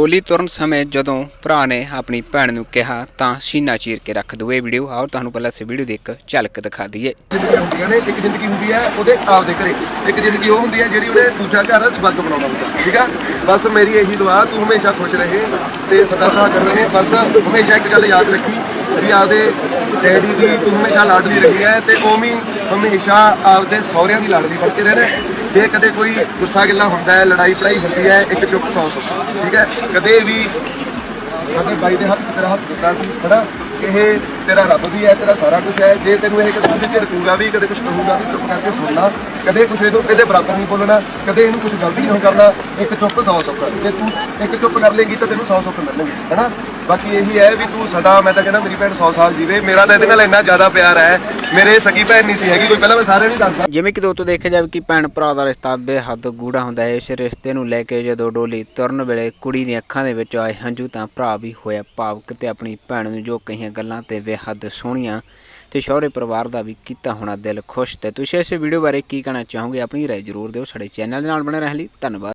ਗੋਲੀ ਤੁਰਨ ਸਮੇਂ ਜਦੋਂ ਭਰਾ ਨੇ ਆਪਣੀ ਭੈਣ ਨੂੰ ਕਿਹਾ, ਤਾਂ ਸੀਨਾ ਚੀਰ ਕੇ ਰੱਖ ਦਿਓ ਇਹ ਵੀਡੀਓ। ਆਓ ਤੁਹਾਨੂੰ ਪਹਿਲਾਂ ਸੇ ਵੀਡੀਓ ਦੇਖ ਕੇ ਝਲਕ ਦਿਖਾ ਦਈਏ। ਜ਼ਿੰਦਗੀਆਂ ਹੁੰਦੀਆਂ ਨੇ ਇੱਕ ਜ਼ਿੰਦਗੀ ਹੁੰਦੀ ਹੈ, ਉਹਦੇ ਆਪਦੇ ਘਰੇ। ਇੱਕ ਜ਼ਿੰਦਗੀ ਉਹ ਹੁੰਦੀ ਹੈ, ਜਿਹੜੀ ਉਹਨੇ ਦੂਜਾ ਘਰ ਸਵਰਗ ਬਣਾਉਣਾ ਹੁੰਦਾ। ਠੀਕ ਆ? ਬਸ ਮੇਰੀ ਇਹੀ ਦੁਆ, ਤੂੰ ਹਮੇਸ਼ਾ ਖੁਸ਼ ਰਹੇ ਤੇ ਸਦਾ ਸਦਾ ਕਰ ਰਹੇ। ਬਸ ਹਮੇਸ਼ਾ ਇੱਕ ਗੱਲ ਯਾਦ ਰੱਖੀ, ਵੀ ਆਪਦੇ ਡੈਡੀ ਦੀ ਤੂੰ ਹਮੇਸ਼ਾ ਲਾਡਲੀ ਰਹੀ ਹੈ ਤੇ ਉਹ ਵੀ ਹਮੇਸ਼ਾ ਆਪਦੇ ਸਹੁਰਿਆਂ ਦੀ ਲਾਡਲੀ ਬਣ ਕੇ ਰਹਿਣਾ ਜੇ ਕਦੇ ਕੋਈ ਗੁੱਸਾ ਗਿੱਲਾ ਹੁੰਦਾ ਹੈ, ਲੜਾਈ ਪੜਾਈ ਹੁੰਦੀ ਹੈ, ਇੱਕ ਚੁੱਪ ਸੌ ਸੁੱਖ। ਠੀਕ ਹੈ? ਕਦੇ ਵੀ ਸਾਡੇ ਬਾਈ ਦੇ ਹੱਥ ਤੇਰਾ ਹੱਥ ਦਿੱਤਾ ਸੀ ਖੜਾ ਇਹ ਤੇਰਾ ਰੱਬ ਵੀ ਹੈ, ਤੇਰਾ ਸਾਰਾ ਕੁਝ ਹੈ। ਜੇ ਤੈਨੂੰ ਇਹ ਕਦੇ ਕੁਝ ਝਿੜਕੂਗਾ ਵੀ, ਕਦੇ ਕੁਝ ਕਹੂਗਾ ਵੀ, ਚੁੱਪ ਕਰਕੇ ਸੁਣਨਾ ਕਦੇ ਕਿਸੇ ਨੂੰ ਇਹਦੇ ਬਰਾਬਰ ਨਹੀਂ ਬੋਲਣਾ, ਕਦੇ ਇਹਨੂੰ ਕੁਝ ਗਲਤੀ ਨਹੀਂ ਕਰਨਾ। ਇੱਕ ਚੁੱਪ ਸੌ ਸੁੱਖ। ਜੇ ਤੂੰ ਇੱਕ ਚੁੱਪ ਕਰ ਲੇਗੀ ਤਾਂ ਤੈਨੂੰ ਸੌ ਸੁੱਖ ਮਿਲਣਗੇ, ਹੈਨਾ? ਬਾਕੀ ਇਹੀ ਹੈ ਵੀ ਤੂੰ ਸਦਾ, ਮੈਂ ਤਾਂ ਕਹਿੰਦਾ ਮੇਰੀ ਭੈਣ 100 ਸਾਲ ਜੀਵੇ। ਮੇਰਾ ਤਾਂ ਇਹਦੇ ਨਾਲ ਇੰਨਾ ਜ਼ਿਆਦਾ ਪਿਆਰ ਹੈ, ਮੇਰੇ ਸਕੀ ਭੈਣ ਨਹੀਂ ਸੀ ਹੈਗੀ, ਕੋਈ ਪਹਿਲਾਂ ਮੈਂ ਸਾਰਿਆਂ ਨੂੰ ਦੱਸਦਾ। ਜਿਵੇਂ ਕਿ ਦੋਸਤੋ ਦੇਖਿਆ ਜਾਵੇ ਕਿ ਭੈਣ ਭਰਾ ਦਾ ਰਿਸ਼ਤਾ ਬੇਹੱਦ ਗੂੜਾ ਹੁੰਦਾ ਹੈ। ਇਸ ਰਿਸ਼ਤੇ ਨੂੰ ਲੈ ਕੇ ਜਦੋਂ ਡੋਲੀ ਤੁਰਨ ਵੇਲੇ ਕੁੜੀ ਦੀਆਂ ਅੱਖਾਂ ਦੇ ਵਿੱਚ ਆਏ ਹੰਝੂ, ਤਾਂ ਭਰਾ ਵੀ ਹੋਇਆ ਭਾਵਕ ਤੇ ਆਪਣੀ ਭੈਣ ਨੂੰ ਜੋ ਕਹੀਆਂ ਗੱਲਾਂ ਤੇ ਬੇਹੱਦ ਸੋਹਣੀਆਂ ਤੇ ਸ਼ੌਹਰੇ ਪਰਿਵਾਰ ਦਾ ਵੀ ਕੀਤਾ ਹੋਣਾ ਦਿਲ ਖੁਸ਼। ਤੇ ਤੁਸੀਂ ਇਸ ਵੀਡੀਓ ਬਾਰੇ ਕੀ ਕਹਿਣਾ ਚਾਹੋਗੇ, ਆਪਣੀ ਰਾਏ ਜ਼ਰੂਰ ਦਿਓ। ਸਾਡੇ ਚੈਨਲ ਦੇ ਨਾਲ ਬਣੇ ਰਹਿਣ ਲਈ ਧੰਨਵਾਦ।